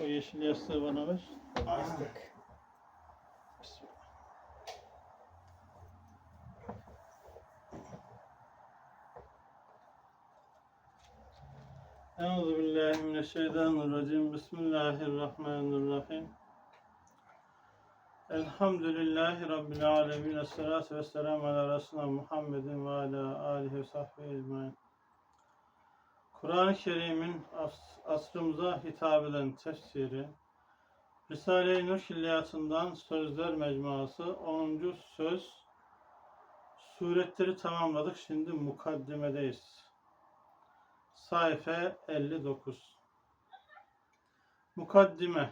O yeşil yastığı bana ver. Bismillah. Euzu billahi mineşşeytanirracim. Bismillahirrahmanirrahim. Elhamdülillahi Rabbil alemin. Esselatu vesselamu ala Resulina Muhammedin ve ala alihi ve sahbihi ecmain. Kur'an-ı Kerim'in as- asrımıza hitap eden tefsiri, Risale-i Nur Külliyatından Sözler Mecmuası 10. söz suretleri tamamladık. Şimdi mukaddimedeyiz. Sayfa 59. Mukaddime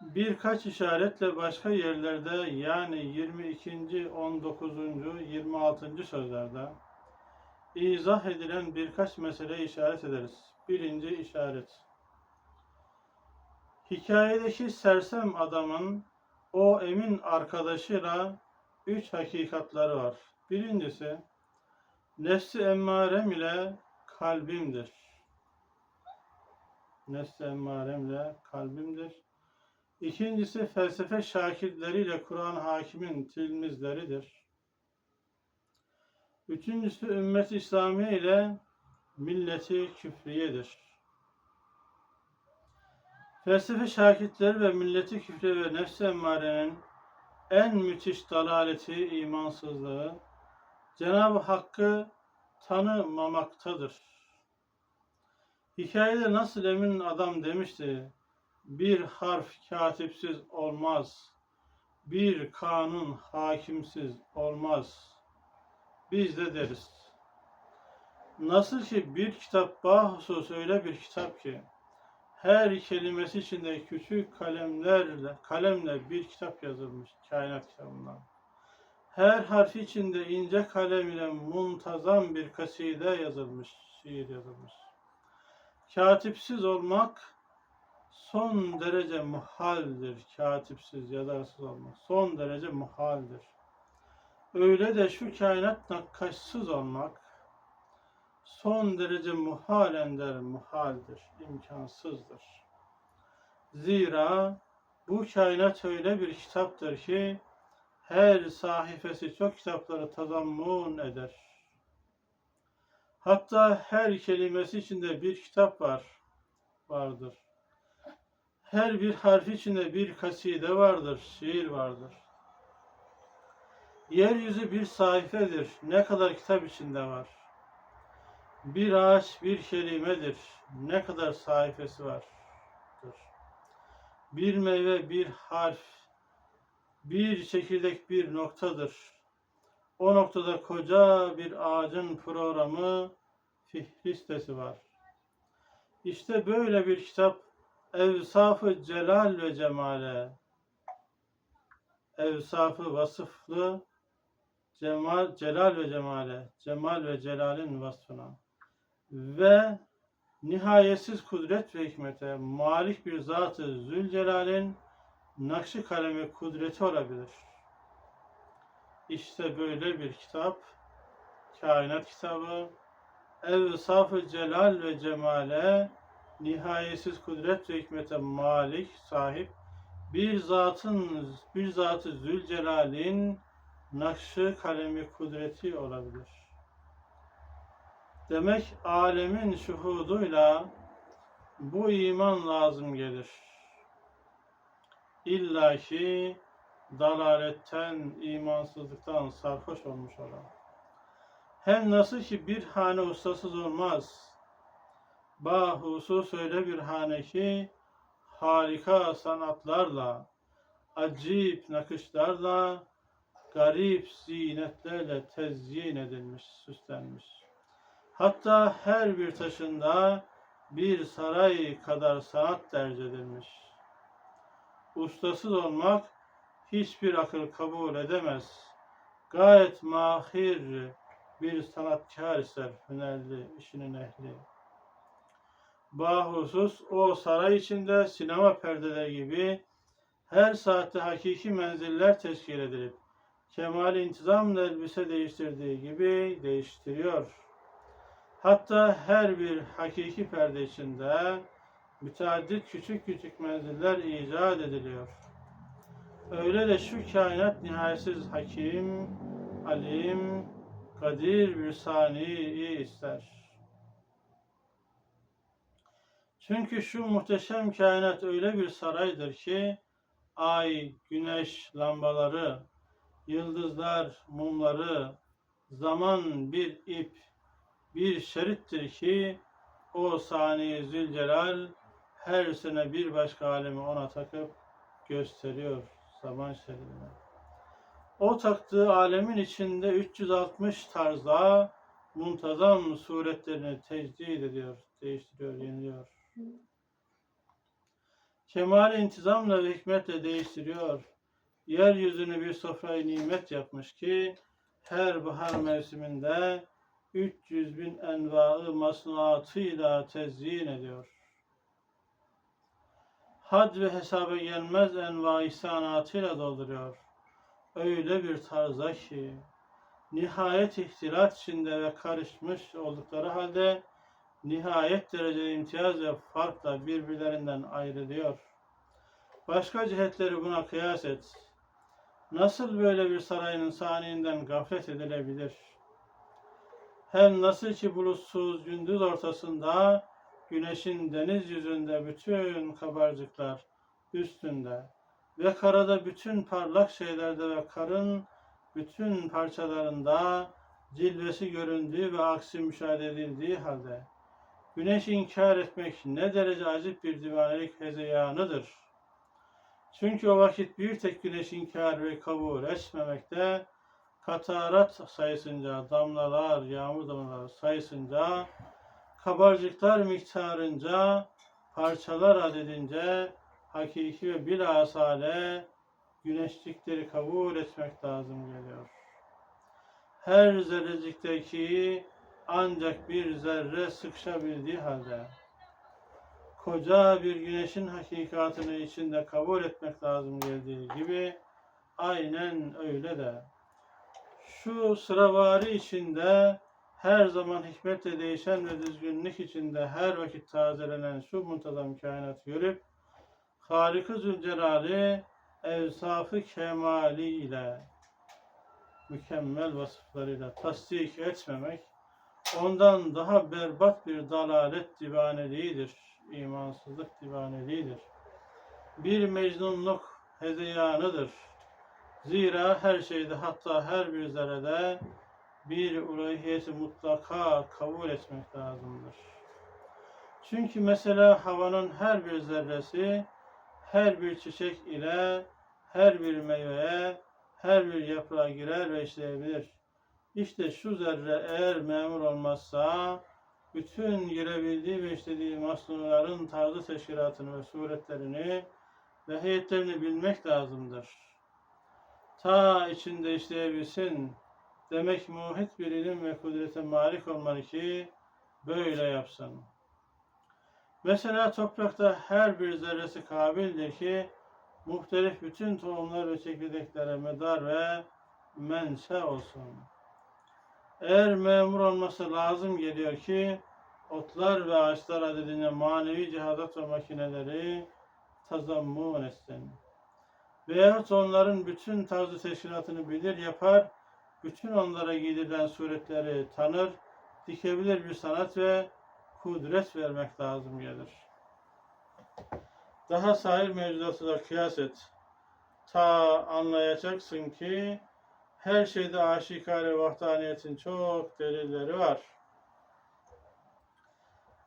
Birkaç işaretle başka yerlerde yani 22. 19. 26. sözlerde izah edilen birkaç meseleye işaret ederiz. Birinci işaret. Hikayedeki sersem adamın o emin arkadaşıyla üç hakikatları var. Birincisi, nefsi emmarem ile kalbimdir. Nefsi emmarem ile kalbimdir. İkincisi, felsefe şakirtleriyle Kur'an hakimin tilmizleridir. Üçüncüsü, ümmet İslamiye ile milleti küfriyedir. Felsefe şakirtleri ve milleti küfre ve nefs emmarenin en müthiş dalaleti imansızlığı Cenab-ı Hakk'ı tanımamaktadır. Hikayede nasıl emin adam demişti, bir harf katipsiz olmaz, bir kanun hakimsiz olmaz. Biz de deriz. Nasıl ki bir kitap bahusus öyle bir kitap ki, her kelimesi içinde küçük kalemlerle kalemle bir kitap yazılmış kainat kitabından. Her harfi içinde ince kalem ile muntazam bir kaside yazılmış, şiir yazılmış. Katipsiz olmak son derece muhaldir. Katipsiz, yazarsız olmak son derece muhaldir. Öyle de şu kainat nakkaşsız olmak son derece muhal ender muhaldir, imkansızdır. Zira bu kainat öyle bir kitaptır ki her sahifesi çok kitapları tazammun eder. Hatta her kelimesi içinde bir kitap var, vardır. Her bir harfi içinde bir kaside vardır, şiir vardır. Yeryüzü bir sayfedir, ne kadar kitap içinde var. Bir ağaç bir kelimedir. Ne kadar sayfası vardır. Bir meyve bir harf. Bir çekirdek bir noktadır. O noktada koca bir ağacın programı fihristesi var. İşte böyle bir kitap Evsafı Celal ve Cemale Evsafı vasıflı Cemal, Celal ve Cemale Cemal ve Celal'in vasfına ve nihayetsiz kudret ve hikmete malik bir zatı Zülcelal'in nakşı kalemi kudreti olabilir. İşte böyle bir kitap, kainat kitabı, Evsaf-ı Celal ve Cemale nihayetsiz kudret ve hikmete malik, sahip bir zatın, bir zatı Zülcelal'in nakşı kalemi kudreti olabilir. Demek alemin şuhuduyla bu iman lazım gelir. İlla ki dalaletten, imansızlıktan sarhoş olmuş olan. Hem nasıl ki bir hane ustasız olmaz. Bahusus öyle bir hane ki harika sanatlarla, acip nakışlarla, garip zinetlerle tezyin edilmiş, süslenmiş. Hatta her bir taşında bir saray kadar sanat derc edilmiş. Ustasız olmak hiçbir akıl kabul edemez. Gayet mahir bir sanatkar ister hünerli, işinin ehli. Bahusus o saray içinde sinema perdeleri gibi her saatte hakiki menziller teşkil edilip kemal intizamla elbise değiştirdiği gibi değiştiriyor. Hatta her bir hakiki perde içinde müteaddit küçük küçük menziller icat ediliyor. Öyle de şu kainat nihayetsiz hakim, alim, kadir bir saniyi ister. Çünkü şu muhteşem kainat öyle bir saraydır ki ay, güneş lambaları, yıldızlar, mumları, zaman bir ip, bir şerittir ki o sani Zülcelal her sene bir başka alemi ona takıp gösteriyor zaman şeridine. O taktığı alemin içinde 360 tarzda muntazam suretlerini tecdid ediyor, değiştiriyor, yeniliyor. Kemal intizamla ve hikmetle değiştiriyor. Yeryüzünü bir sofrayı nimet yapmış ki her bahar mevsiminde 300 bin envaı masnuatıyla tezyin ediyor. Had ve hesaba gelmez enva ihsanatıyla dolduruyor. Öyle bir tarzda ki nihayet ihtilat içinde ve karışmış oldukları halde nihayet derecede imtiyaz ve farkla birbirlerinden ayrılıyor. Başka cihetleri buna kıyas et. Nasıl böyle bir sarayın saniyinden gaflet edilebilir? Hem nasıl ki bulutsuz gündüz ortasında güneşin deniz yüzünde bütün kabarcıklar üstünde ve karada bütün parlak şeylerde ve karın bütün parçalarında cilvesi göründüğü ve aksi müşahede edildiği halde güneş inkar etmek ne derece acip bir divanelik hezeyanıdır. Çünkü o vakit bir tek güneş inkar ve kabul etmemekte, katarat sayısınca, damlalar, yağmur damlaları sayısınca, kabarcıklar miktarınca, parçalar adedince, hakiki ve bilhasale güneşlikleri kabul etmek lazım geliyor. Her zerrecikteki ancak bir zerre sıkışabildiği halde koca bir güneşin hakikatını içinde kabul etmek lazım geldiği gibi aynen öyle de. Şu sıravari içinde her zaman hikmetle değişen ve düzgünlük içinde her vakit tazelenen şu muntazam kainat görüp Halık-ı Zülcelal'i evsafı kemali ile mükemmel vasıflarıyla tasdik etmemek ondan daha berbat bir dalalet divaneliğidir, imansızlık divaneliğidir. Bir mecnunluk hezeyanıdır. Zira her şeyde hatta her bir zerrede bir uluhiyeti mutlaka kabul etmek lazımdır. Çünkü mesela havanın her bir zerresi her bir çiçek ile her bir meyveye, her bir yaprağa girer ve işleyebilir. İşte şu zerre eğer memur olmazsa bütün girebildiği ve işlediği masnuların tarzı teşkilatını ve suretlerini ve heyetlerini bilmek lazımdır. Ta içinde işleyebilsin. Demek muhit bir ilim ve kudrete malik olmalı ki böyle yapsın. Mesela toprakta her bir zerresi kabildir ki muhtelif bütün tohumlar ve çekirdeklere medar ve menşe olsun. Eğer memur olması lazım geliyor ki otlar ve ağaçlar adedine manevi cihadat ve makineleri tazammun etsin. Veyahut onların bütün tarzı teşkilatını bilir yapar, bütün onlara giydirilen suretleri tanır, dikebilir bir sanat ve kudret vermek lazım gelir. Daha sahil mevzuatı da kıyas et. Ta anlayacaksın ki her şeyde aşikare vahdaniyetin çok delilleri var.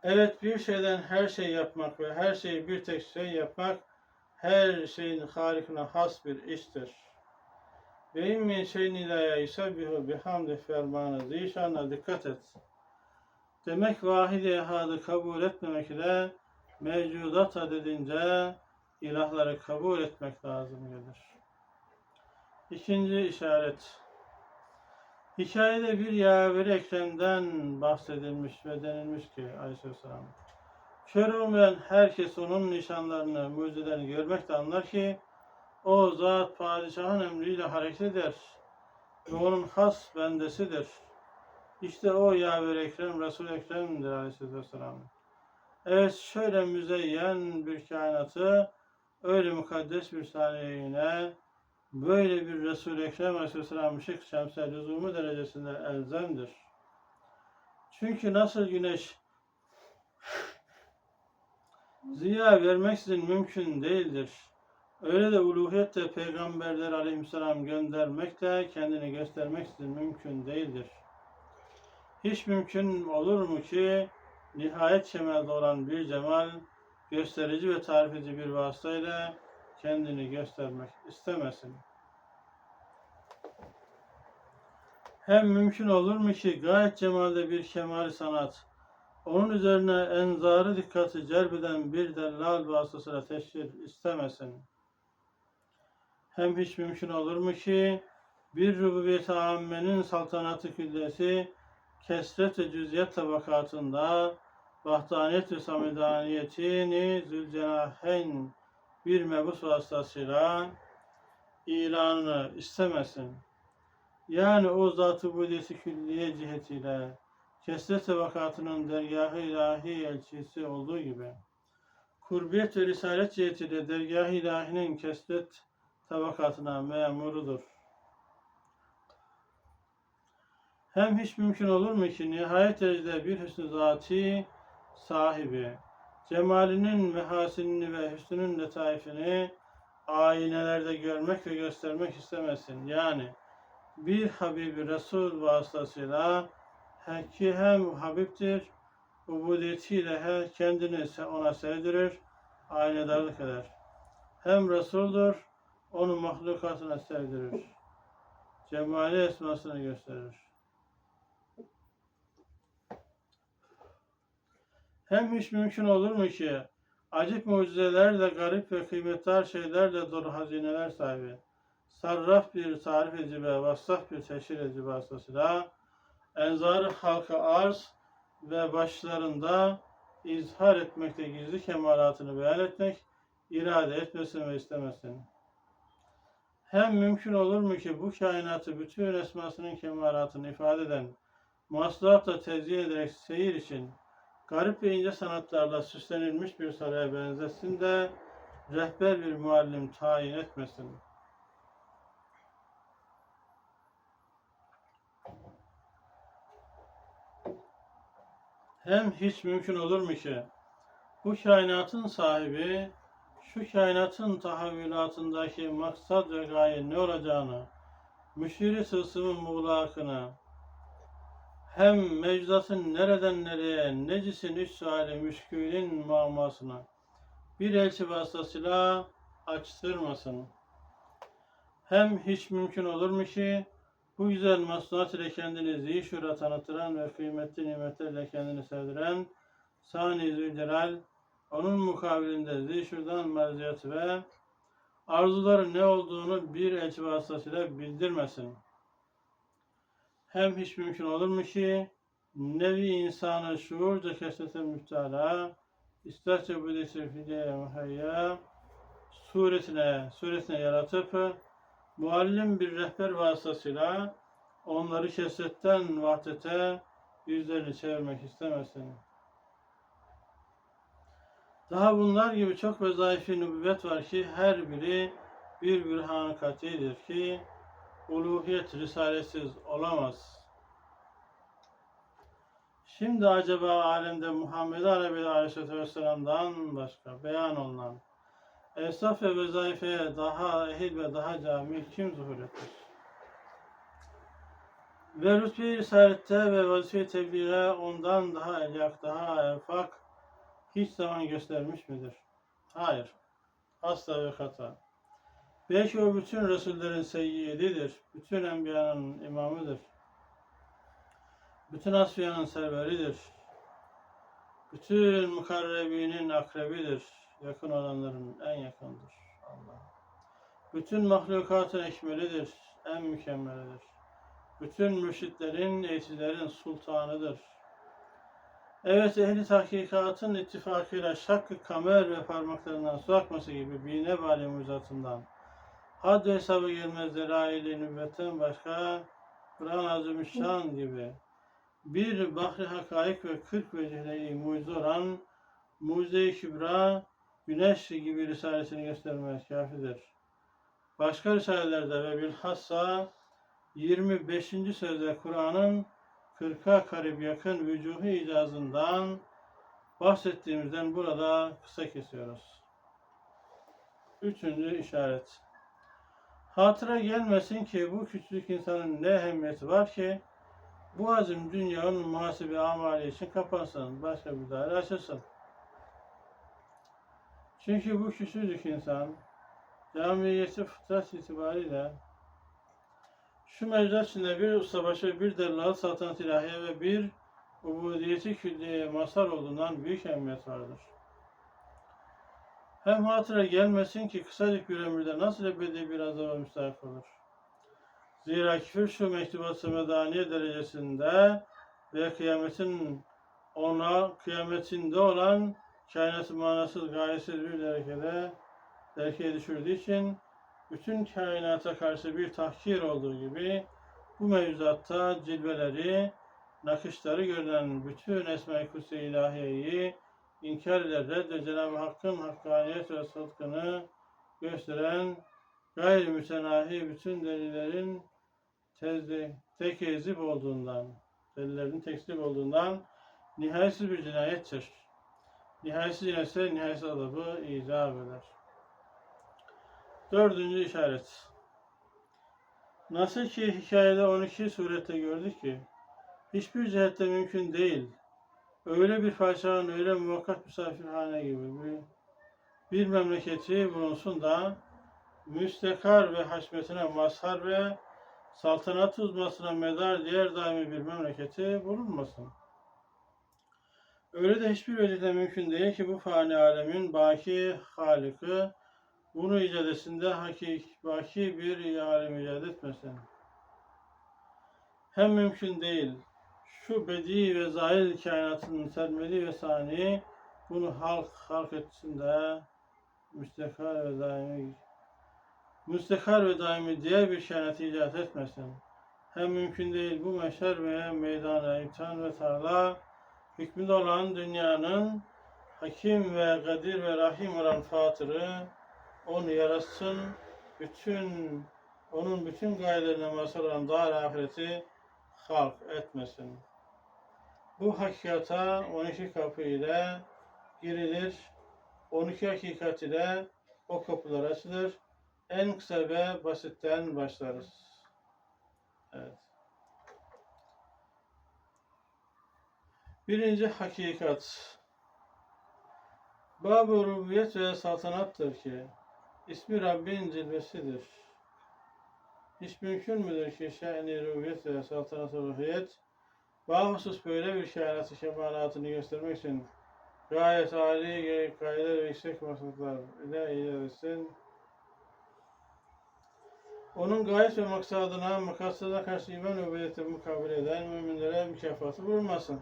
Evet bir şeyden her şey yapmak ve her şeyi bir tek şey yapmak her şeyin harikine has bir iştir. Ve immin şeyin ilaya ise bihu bihamdi fermanı zişana dikkat et. Demek vahid-i ehadı kabul etmemek ile mevcudat adedince ilahları kabul etmek lazım gelir. İkinci işaret. Hikayede bir yaver Ekrem'den bahsedilmiş ve denilmiş ki Aleyhisselam. Kör olmayan herkes onun nişanlarını, mucizelerini görmekte anlar ki o zat padişahın emriyle hareket eder ve onun has bendesidir. İşte o yaver Ekrem, Resul Ekrem'dir Aleyhisselam. Evet şöyle müzeyyen bir kainatı öyle mukaddes bir saniyine böyle bir Resul-i Ekrem Aleyhisselam ışık şemse lüzumu derecesinde elzemdir. Çünkü nasıl güneş ziya vermeksizin mümkün değildir. Öyle de uluhiyet de peygamberler aleyhisselam göndermek de kendini göstermeksizin mümkün değildir. Hiç mümkün olur mu ki nihayet kemelde olan bir cemal gösterici ve tarif edici bir vasıtayla kendini göstermek istemesin. Hem mümkün olur mu ki gayet cemalde bir kemal sanat, onun üzerine enzarı dikkati celbeden bir dellal vasıtasıyla teşhir istemesin. Hem hiç mümkün olur mu ki bir rububiyet-i ammenin saltanatı küllesi kesret ve cüziyet tabakatında vahdaniyet ve samidaniyetini zülcenahen bir mebus vasıtasıyla ilanını istemesin. Yani o zat-ı budiyeti külliye cihetiyle kesret vakatının dergahı ilahi elçisi olduğu gibi kurbiyet ve risalet cihetiyle dergah-ı ilahinin kesret tabakatına memurudur. Hem hiç mümkün olur mu ki nihayet derecede bir hüsnü zati sahibi, cemalinin mehasinini ve hüsnünün letaifini aynelerde görmek ve göstermek istemesin. Yani bir Habibi Resul vasıtasıyla ki hem Habibdir, ubudiyetiyle he- kendini ona sevdirir, aynedarlık eder. Hem Resul'dur, onu mahlukatına sevdirir. Cemali esmasını gösterir. Hem hiç mümkün olur mu ki acip mucizelerle, garip ve kıymetli şeylerle dolu hazineler sahibi, sarraf bir tarif edici ve vassaf bir teşhir edici vasıtasıyla enzar halka arz ve başlarında izhar etmekte gizli kemalatını beyan etmek, irade etmesin ve istemesin. Hem mümkün olur mu ki bu kainatı bütün esmasının kemalatını ifade eden masluhatla tezyin ederek seyir için garip ve ince sanatlarla süslenilmiş bir saraya benzesin de rehber bir muallim tayin etmesin. Hem hiç mümkün olur mu ki bu kainatın sahibi şu kainatın tahavvülatındaki maksat ve gaye ne olacağını, müşiri tılsımın muğlakını, hem mevcudatın nereden nereye, necisin üç suali müşkülün muammasını bir elçi vasıtasıyla açtırmasın. Hem hiç mümkün olur mu ki bu güzel masnuat ile kendini zişura tanıtıran ve kıymetli nimetlerle kendini sevdiren Sani Zülcelal onun mukabilinde zişurdan merziyet ve arzuları ne olduğunu bir elçi vasıtasıyla bildirmesin. Hem hiç mümkün olur mu ki nevi insanı şuurca kesrete müptela isterse bu desefiliye muhayya suretine, suretine yaratıp muallim bir rehber vasıtasıyla onları kesretten vahdete yüzlerini çevirmek istemesin. Daha bunlar gibi çok vezaifi nübüvvet var ki her biri bir bürhan katidir ki uluhiyet risaletsiz olamaz. Şimdi acaba alemde Muhammed Arabi Aleyhisselatü Vesselam'dan başka beyan olunan esnaf ve vezayfeye daha ehil ve daha cami kim zuhur etmiş? Ve rütbe-i risalette ve vazife-i tebliğe ondan daha elyak, daha enfak hiç zaman göstermiş midir? Hayır. Asla ve kata. Belki o bütün Resullerin seyyididir. Bütün enbiyanın imamıdır. Bütün asfiyanın serveridir. Bütün mukarrebinin akrebidir. Yakın olanların en yakındır. Allah. Bütün mahlukatın ekmelidir. En mükemmelidir. Bütün mürşitlerin, eğitilerin sultanıdır. Evet, ehli tahkikatın ittifakıyla şakkı kamer ve parmaklarından su akması gibi bine bali muzatından had hesabı gelmez delail-i başka Kur'an-ı Azimüşşan gibi bir bahri hakaik ve kırk vecihle mucize olan Mucize-i Kübra, güneş gibi risalesini göstermez kafidir. Başka risalelerde ve bilhassa 25. sözde Kur'an'ın 40'a karib yakın vücuhu icazından bahsettiğimizden burada kısa kesiyoruz. Üçüncü işaret. Hatıra gelmesin ki bu küçük insanın ne ehemmiyeti var ki bu azim dünyanın muhasebe amali için kapansın, başka bir daire açılsın. Çünkü bu küçücük insan camiyeti fıtrat itibariyle şu mevzuat içinde bir ustabaşı, bir delal saltanat ilahiye ve bir ubudiyeti külliyeye mazhar olduğundan büyük ehemmiyet vardır. Hem hatıra gelmesin ki kısacık bir ömürde nasıl ebedi bir azaba müstahak olur. Zira küfür şu mektubat semedaniye derecesinde ve kıyametin ona kıyametinde olan kainatı manasız gayesiz bir harekete erkeğe düşürdüğü için bütün kainata karşı bir tahkir olduğu gibi bu mevzuatta cilveleri, nakışları görülen bütün Esma-i Kutsi ilahiyeyi inkar eder ve Cenab-ı Hakk'ın hakkaniyet ve sıdkını gösteren gayri mütenahi bütün delillerin tezde, tekezip olduğundan, delillerin tekzip olduğundan nihayetsiz bir cinayettir. Nihayetsiz cinayetse nihayetsiz azabı icap eder. Dördüncü işaret. Nasıl ki hikayede 12 surette gördük ki hiçbir cihette mümkün değil. Öyle bir padişahın öyle muvakkat misafirhane gibi bir, bir memleketi bulunsun da müstekar ve haşmetine mazhar ve saltanat uzmasına medar diğer daimi bir memleketi bulunmasın. Öyle de hiçbir vecihde mümkün değil ki bu fani alemin baki haliki bunu icat etsin hakik, baki bir alem icat etmesin. Hem mümkün değil. Şu bedi ve zahir kainatın sermeli ve sani bunu halk halk etsin de müstekar ve daimi müstekar ve daimi diğer bir kainatı icat etmesin. Hem mümkün değil bu meşer ve meydana imtihan ve tarla hükmünde olan dünyanın hakim ve kadir ve rahim olan fatırı onu yaratsın, bütün onun bütün gayelerine mazhar olan dar ahireti halk etmesin. Bu hakikata 12 kapı ile girilir. 12 hakikat ile o kapılar açılır. En kısa ve basitten başlarız. Evet. Birinci hakikat. Bab-ı rububiyet ve saltanattır ki ismi Rabbin cilvesidir. Hiç mümkün müdür ki şe'ni rububiyet ve saltanat-ı ruhiyet Bahusus böyle bir kainatı kemalatını göstermek için gayet âli gayeler ve yüksek maksatlar ile etsin. Onun gayet ve maksadına, makasına karşı iman ve mukabele eden müminlere mükafatı bulunmasın.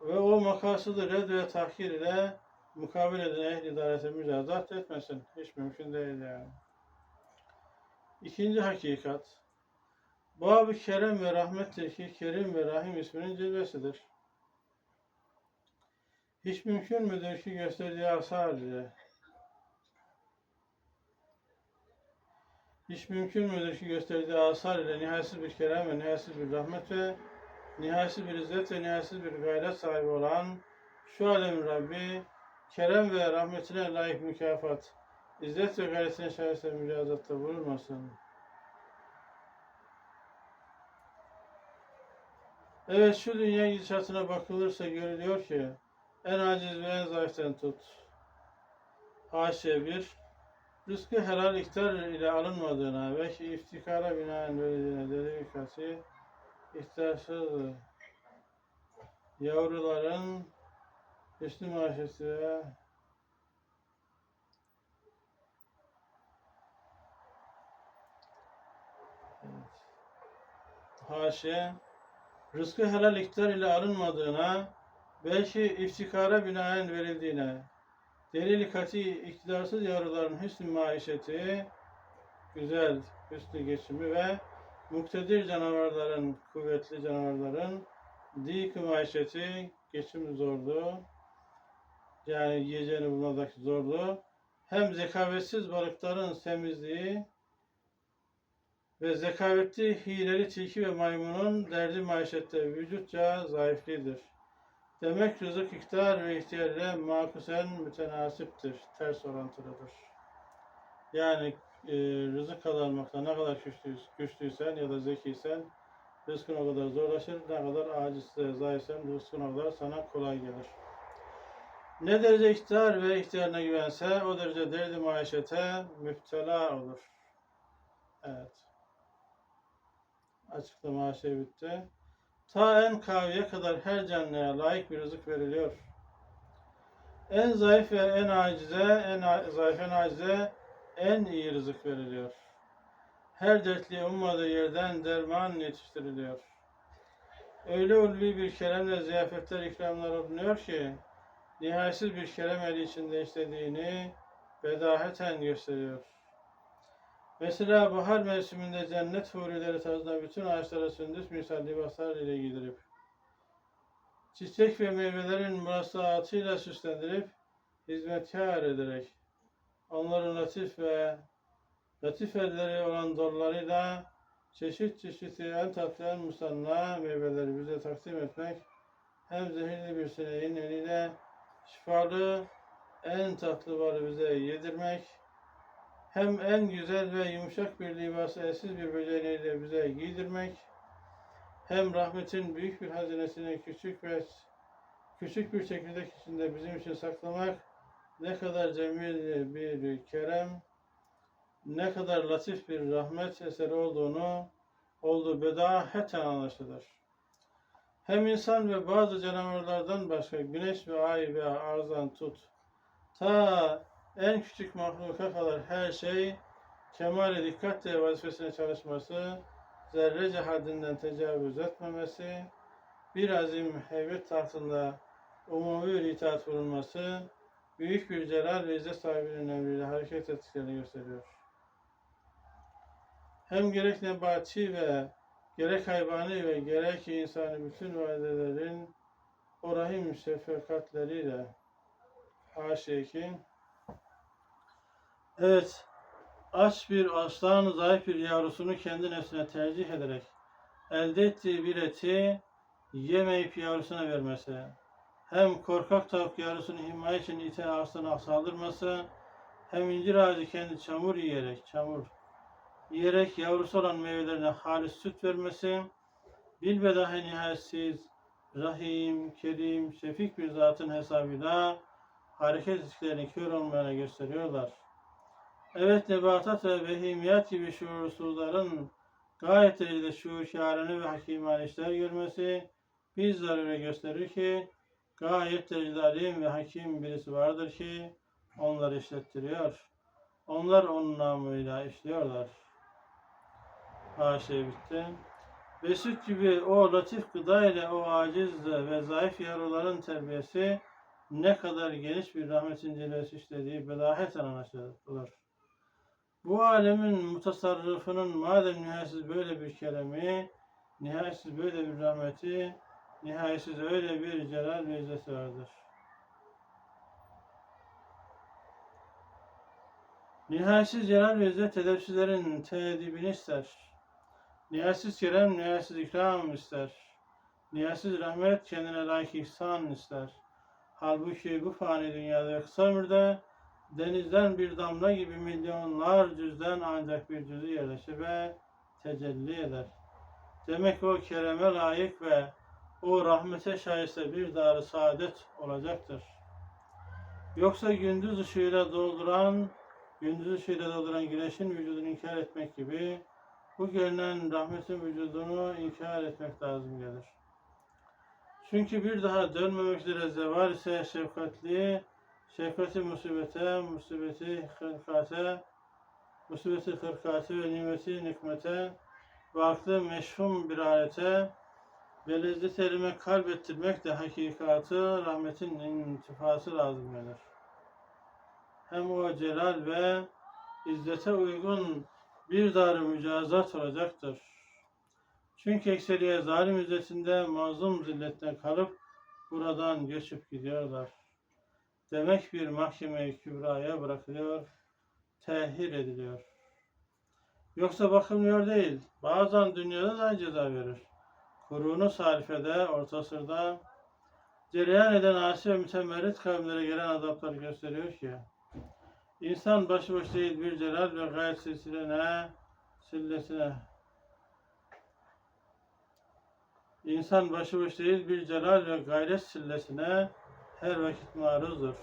Ve o makasıdı red ve tahkir ile mukabele eden ehli idarete mücadat etmesin. Hiç mümkün değil yani. İkinci hakikat. Bab-ı Kerem ve Rahmettir ki Kerim ve Rahim isminin cilvesidir. Hiç mümkün müdür ki gösterdiği asar ile Hiç mümkün müdür ki gösterdiği asar ile nihayetsiz bir kerem ve nihayetsiz bir rahmet ve nihayetsiz bir izzet ve nihayetsiz bir gayret sahibi olan şu alemin Rabbi kerem ve rahmetine layık mükafat, izzet ve gayretine şahise mücazatta bulunmasın. Evet şu dünya gidişatına bakılırsa görülüyor ki en aciz ve en zayıften tut. Haşiye bir, rızkı helal iktar ile alınmadığına ve iftikara binaen verildiğine dedikası ihtiyarsız yavruların hüsnü maaşesi ve Haşiye rızkı helal iktar ile alınmadığına, belki iftikara binaen verildiğine, delil kati iktidarsız yavruların hüsnü maişeti, güzel hüsnü geçimi ve muktedir canavarların, kuvvetli canavarların dik maişeti, geçim zorluğu Yani yiyeceğini bulmadaki zorluğu. Hem zekavetsiz balıkların temizliği ve zekavetli hileli tilki ve maymunun derdi maişette vücutça zayıfliğidir. Demek rızık iktidar ve ihtiyar ile makusen mütenasiptir, ters orantılıdır. Yani e, rızık kazanmakta ne kadar güçlüysen, ya da zekiysen rızkın o kadar zorlaşır, ne kadar acizse, zayıfsen rızkın o kadar sana kolay gelir. Ne derece iktidar ve ihtiyarına güvense o derece derdi maişete müptela olur. Evet. Açıklama şey bitti. Ta en kaviye kadar her canlıya layık bir rızık veriliyor. En zayıf ve en acize, en zayıf en acize en iyi rızık veriliyor. Her dertliye ummadığı yerden derman yetiştiriliyor. Öyle ulvi bir keremle ziyafetler ikramlar olunuyor ki, nihayetsiz bir kerem eli içinde istediğini bedaheten gösteriyor. Mesela bahar mevsiminde cennet hurileri tarzında bütün ağaçlara sündüs misal libaslar ile giydirip, çiçek ve meyvelerin murasaatıyla süslendirip, hizmetkar ederek, onların latif ve latif elleri olan dollarıyla çeşit çeşit en tatlı en musanna meyveleri bize takdim etmek, hem zehirli bir sineğin eliyle şifalı en tatlı balı bize yedirmek, hem en güzel ve yumuşak bir libası eşsiz bir böceğiyle bize giydirmek, hem rahmetin büyük bir hazinesini küçük ve küçük bir çekirdek içinde bizim için saklamak ne kadar cemil bir kerem, ne kadar latif bir rahmet eseri olduğunu olduğu bedaheten anlaşılır. Hem insan ve bazı canavarlardan başka güneş ve ay ve arzdan tut, ta en küçük mahluka kadar her şey kemale dikkatle vazifesine çalışması, zerrece haddinden tecavüz etmemesi, bir azim heybet tahtında umumi bir itaat bulunması, büyük bir celal ve izzet sahibinin emriyle hareket ettiklerini gösteriyor. Hem gerek nebati ve gerek hayvani ve gerek insani bütün vadelerin o rahim şefkatleriyle haşekin Evet, aç bir aslan zayıf bir yavrusunu kendi nefsine tercih ederek elde ettiği bir eti yemeyip yavrusuna vermesi, hem korkak tavuk yavrusunu himaye için iten aslana saldırması, hem incir ağacı kendi çamur yiyerek, çamur yiyerek yavrusu olan meyvelerine halis süt vermesi, bilbedahe nihayetsiz, rahim, kerim, şefik bir zatın hesabıyla hareket ettiklerini kör olmayana gösteriyorlar. Evet nebatat ve behimiyat gibi şuursuzların gayet derecede şuurkârını ve hakimane işler görmesi bizlere gösterir ki gayet derecede alim ve hakim birisi vardır ki onları işlettiriyor. Onlar onun namıyla işliyorlar. Haşa bitti. Ve süt gibi o latif gıda ile o aciz ve zayıf yavruların terbiyesi ne kadar geniş bir rahmetin cilvesi işlediği bedaheten anlaşılır. Bu alemin mutasarrıfının madem nihayetsiz böyle bir keremi, nihayetsiz böyle bir rahmeti, nihayetsiz öyle bir celal ve izzeti vardır. Nihayetsiz celal ve izzet edepsizlerin tedibini ister. Nihayetsiz kerem, nihayetsiz ikram ister. Nihayetsiz rahmet kendine layık ihsan ister. Halbuki bu fani dünyada kısa ömürde denizden bir damla gibi milyonlar cüzden ancak bir cüzü yerleşir ve tecelli eder. Demek o kereme layık ve o rahmete şayeste bir darı saadet olacaktır. Yoksa gündüz ışığıyla dolduran, gündüz ışığıyla dolduran güneşin vücudunu inkar etmek gibi bu görünen rahmetin vücudunu inkar etmek lazım gelir. Çünkü bir daha dönmemek üzere zeval ise şefkatli, şefkati musibete, musibeti hırkate, musibeti hırkate ve nimeti nikmete, vakti meşhum bir alete ve lezzet elime kalbettirmek de hakikatı rahmetin intifası lazım gelir. Hem o celal ve izzete uygun bir dar mücazat olacaktır. Çünkü ekseriye zalim izzetinde mazlum zilletten kalıp buradan göçüp gidiyorlar. Demek bir mahkeme-i kübraya bırakılıyor, tehir ediliyor. Yoksa bakılmıyor değil, bazen dünyada da ceza verir. Kurunu sarifede, orta sırda cereyan eden asi ve mütemerrit kavimlere gelen azaplar gösteriyor ki, insan başıboş değil bir celal ve gayet silsiline, sillesine. İnsan başıboş değil bir celal ve gayret sillesine her vakit maruzdur.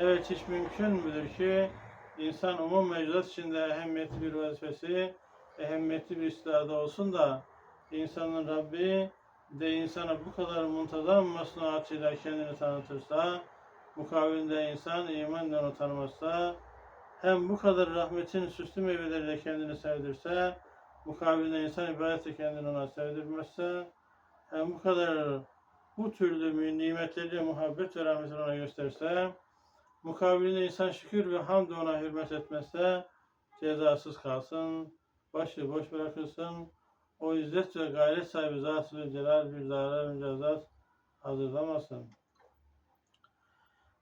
Evet hiç mümkün müdür ki insan umum mevcudat içinde ehemmiyetli bir vazifesi, ehemmiyetli bir istidadı olsun da insanın Rabbi de insana bu kadar muntazam masnuatıyla kendini tanıtırsa, mukabilinde insan imanla onu tanımazsa, hem bu kadar rahmetin süslü meyveleriyle kendini sevdirse, mukabilinde insan ibadetle kendini ona sevdirmezse, hem bu kadar bu türlü nimetleriyle muhabbet ve rahmetini ona gösterse, mukabilinde insan şükür ve hamd ona hürmet etmezse, cezasız kalsın, başı boş bırakılsın, o izzet ve gayret sahibi Zat-ı Celal bir zara mücazat hazırlamasın.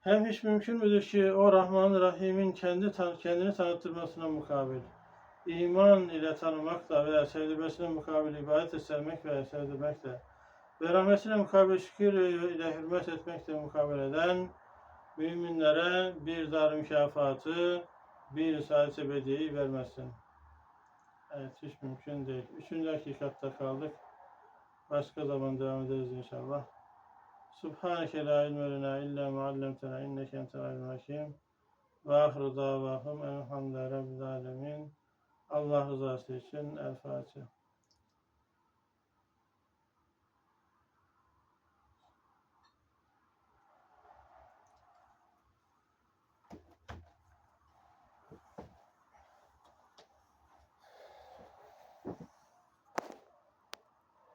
Hem hiç mümkün müdür ki o Rahman Rahim'in kendi kendini tanıttırmasına mukabil, iman ile tanımakla veya sevdirmesine mukabil ibadet sevmek veya sevdirmekle, ve rahmetine mukabil şükür ile hürmet etmekle mukabil eden müminlere bir dar mükafatı, bir saadet ebediyeyi vermesin. Evet, hiç mümkün değil. Üçüncü hakikatta kaldık. Başka zaman devam ederiz inşallah. Subhaneke la ilme lena illa ma allamtena inneke entel alimul hakim. Ve ahiru davahum elhamdülillahi rabbil alemin. Allah rızası için El Fatiha.